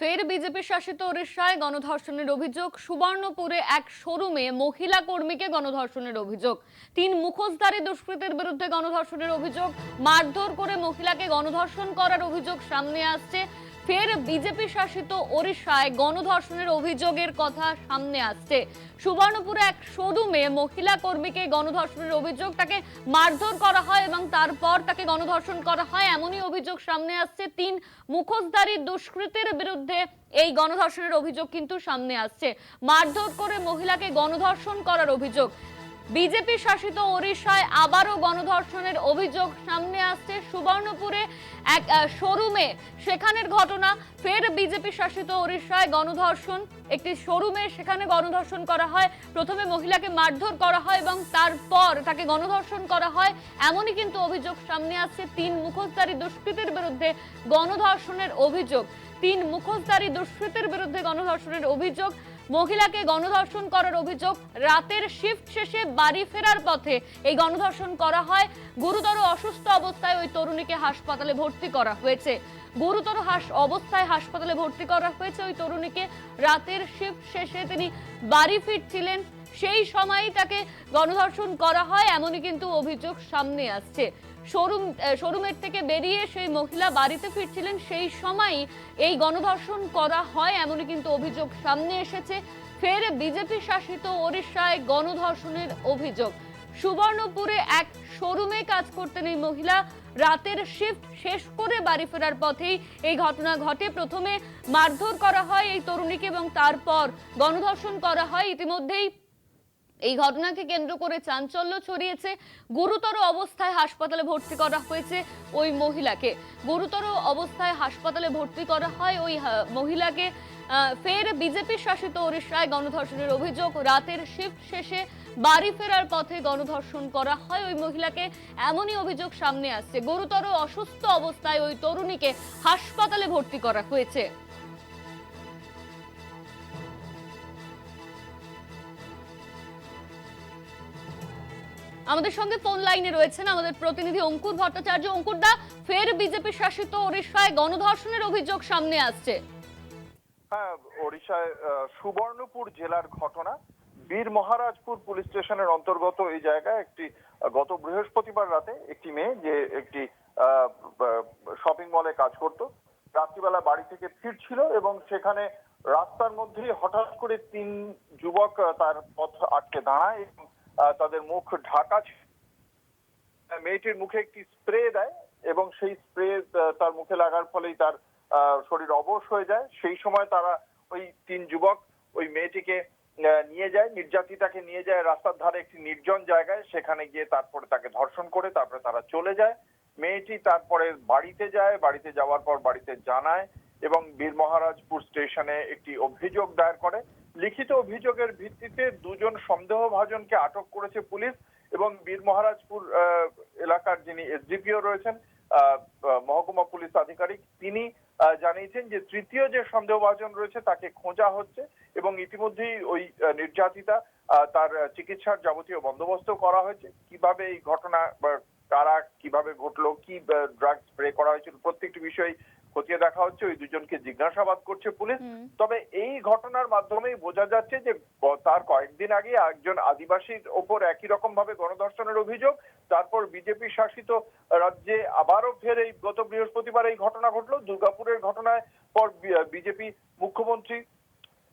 ফের বিজেপি শাসিত ওড়িশায় গণধর্ষণের অভিযোগ। সুবর্ণপুরে এক শোরুমে মহিলা কর্মীকে গণধর্ষণের অভিযোগ। তিন মুখোশধারী দুষ্কৃতের বিরুদ্ধে গণধর্ষণের অভিযোগ। মারধর করে মহিলাকে গণধর্ষণ করার অভিযোগ সামনে আসছে। ফের বিজেপি শাসিত ওড়িশায় গণধর্ষণের অভিযোগের কথা সামনে আসছে। সুবর্ণপুরে এক শোরুমে মহিলা কর্মীকে গণধর্ষণের অভিযোগ তাকে মারধর করা হয় এবং তারপর তাকে গণধর্ষণ করা হয় এমনই অভিযোগ সামনে আসছে। তিন মুখোশধারী দুষ্কৃতের বিরুদ্ধে এই গণধর্ষণের অভিযোগ কিন্তু সামনে আসছে। মারধর করে মহিলাকে গণধর্ষণ করার অভিযোগ। বিজেপি শাসিত ওড়িশায় আবারও গণধর্ষণের অভিযোগ সামনে আসছে। সুবর্ণপুরে এক শোরুমে সেখানের ঘটনা। ফের বিজেপি শাসিত ওড়িশায় গণধর্ষণ। একটি শোরুমে সেখানে গণধর্ষণ করা হয়। প্রথমে মহিলাকে মারধর করা হয় এবং তারপর তাকে গণধর্ষণ করা হয়। এমনই কিন্তু অভিযোগ সামনে আসছে। তিন মুখোশধারী দুষ্কৃতের বিরুদ্ধে গণধর্ষণের অভিযোগ। তিন মুখোশধারী দুষ্কৃতের বিরুদ্ধে গণধর্ষণের অভিযোগ। মহিলাকে গণধর্ষণ করার অভিযোগ। রাতের শিফট শেষে বাড়ি ফেরার পথে এই গণধর্ষণ করা হয়। গুরুতর অসুস্থ অবস্থায় ওই তরুণীকে হাসপাতালে ভর্তি করা হয়েছে। গুরুতর হাস অবস্থায় হাসপাতালে ভর্তি করা হয়েছে ওই তরুণীকে। রাতের শিফট শেষে তিনি বাড়ি ফিরছিলেন। সেই সময়ই তাকে গণধর্ষণ করা হয়, এমনই কিন্তু অভিযোগ সামনে আসছে। শোরুম শোরুমের থেকে বেরিয়ে সেই মহিলা বাড়িতে ফিরছিলেন, সেই সময়ই এই গণধর্ষণ করা হয় এমনই কিন্তু অভিযোগ সামনে এসেছে। ফের বিজেপি শাসিত ওড়িশায় গণধর্ষণের অভিযোগ। সুবর্ণপুরে এক শোরুমে কাজ করতেন এই মহিলা। রাতের শিফট শেষ করে বাড়ি ফেরার পথেই এই ঘটনা ঘটে। প্রথমে মারধর করা হয় এই তরুণীকে এবং তারপর গণধর্ষণ করা হয়। ইতিমধ্যেই এই ঘটনাকে কেন্দ্র করে চাঞ্চল্য ছড়িয়েছে, গুরুতর অবস্থায় হাসপাতালে ভর্তি করা হয়েছে ওই মহিলাকে। গুরুতর অবস্থায় হাসপাতালে ভর্তি করা হয় ওই মহিলাকে ফের বিজেপি শাসিত ওড়িশায় গণধর্ষণের অভিযোগ। রাতের শিফট শেষে বাড়ি ফেরার পথে গণধর্ষণ করা হয় ওই মহিলাকে। এমনই অভিযোগ সামনে আসছে। গুরুতর অসুস্থ অবস্থায় ওই তরুণীকে হাসপাতালে ভর্তি করা হয়েছে। আমাদের সঙ্গে ফোন লাইনে রয়েছেন আমাদের প্রতিনিধি অঙ্কুর ভট্টাচার্য। অঙ্কুর দা, ফের বিজেপি শাসিত ওড়িশায় গণধর্ষণের অভিযোগ সামনে আসছে। হ্যাঁ ওড়িশায় সুবর্ণপুর জেলার ঘটনা। বীর মহারাজপুর পুলিশ স্টেশনের অন্তর্গত এই জায়গায় একটি গত বৃহস্পতিবার রাতে একটি মেয়ে যে একটি শপিং মলে কাজ করত, রাত্রিবেলা বাড়ি থেকে ফিরছিল এবং সেখানে রাস্তার মধ্যেই হঠাৎ করে তিন যুবক তার পথ আটকে দাঁড়ায় এবং তাদের মুখ ঢাকা মেয়েটির মুখে একটি স্প্রে দেয় এবং সেই স্প্রে তার মুখে লাগার ফলেই তার শরীর অবশ হয়ে যায়। সেই সময় তারা ওই তিন যুবক ওই মেয়েটিকে নিয়ে যায়, নির্যাতিতাকে নিয়ে যায়। রাস্তার ধারে একটি নির্জন জায়গায় সেখানে গিয়ে তারপরে তাকে ধর্ষণ করে তারপরে তারা চলে যায়। মেয়েটি তারপরে বাড়িতে যায়, বাড়িতে যাওয়ার পর বাড়িতে জানায় এবং বীর মহারাজপুর স্টেশনে একটি অভিযোগ দায়ের করে। লিখিত অভিযোগের ভিত্তিতে দুজন সন্দেহভাজনকে আটক করেছে পুলিশ এবং বীর মহারাজপুর এলাকার যিনি এসডিপিও রয়েছেন মহকুমা পুলিশ আধিকারিক, তিনি জানিয়েছেন যে তৃতীয় যে সন্দেহভাজন রয়েছে তাকে খোঁজা হচ্ছে এবং ইতিমধ্যেই ওই নির্যাতিতা তার চিকিৎসার যাবতীয় বন্দোবস্ত করা হয়েছে। কীভাবে এই ঘটনা কারা কীভাবে ঘটলো, কি ড্রাগ স্প্রে করা হয়েছিল, প্রত্যেকটি বিষয় খতিয়ে দেখা হচ্ছে ওই দুজনকে জিজ্ঞাসাবাদ করছে পুলিশ। তবে এই ঘটনার মাধ্যমেই বোঝা যাচ্ছে যে তার কয়েকদিন আগে একজন আদিবাসীর ওপর একই রকম ভাবে গণধর্ষণের অভিযোগ তারপর বিজেপি শাসিত রাজ্যে আবারও ফের এই গত বৃহস্পতিবার এই ঘটনা ঘটলো। দুর্গাপুরের ঘটনায় পর বিজেপি মুখ্যমন্ত্রী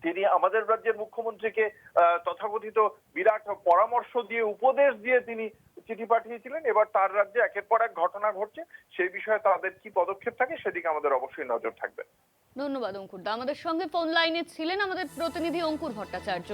তিনি আমাদের রাজ্যের মুখ্যমন্ত্রীকে আহ, তথাকথিত বিরাট পরামর্শ দিয়ে উপদেশ দিয়ে তিনি চিঠি পাঠিয়েছিলেন। এবার তার রাজ্যে একের পর এক ঘটনা ঘটছে, সেই বিষয়ে তাদের কি পদক্ষেপ থাকে সেদিকে আমাদের অবশ্যই নজর থাকবে। ধন্যবাদ অঙ্কুর দা। আমাদের সঙ্গে ফোন লাইনে ছিলেন আমাদের প্রতিনিধি অঙ্কুর ভট্টাচার্য।